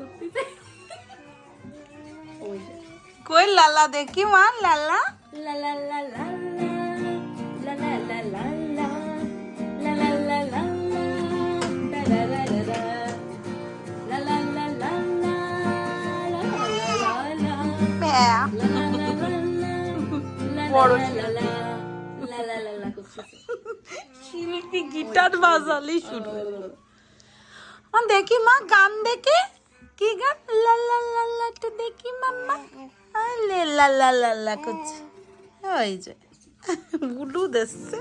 ধরতেছে কই লালা দেখি মা লালা লালা লালা লালা লালা বড় শিল্পী গিটার বাজালি শুরু দেখি মা গান দেখে মাম্মা আলে লা লা লা লা করছে। ওই যে গুলু দেখছে।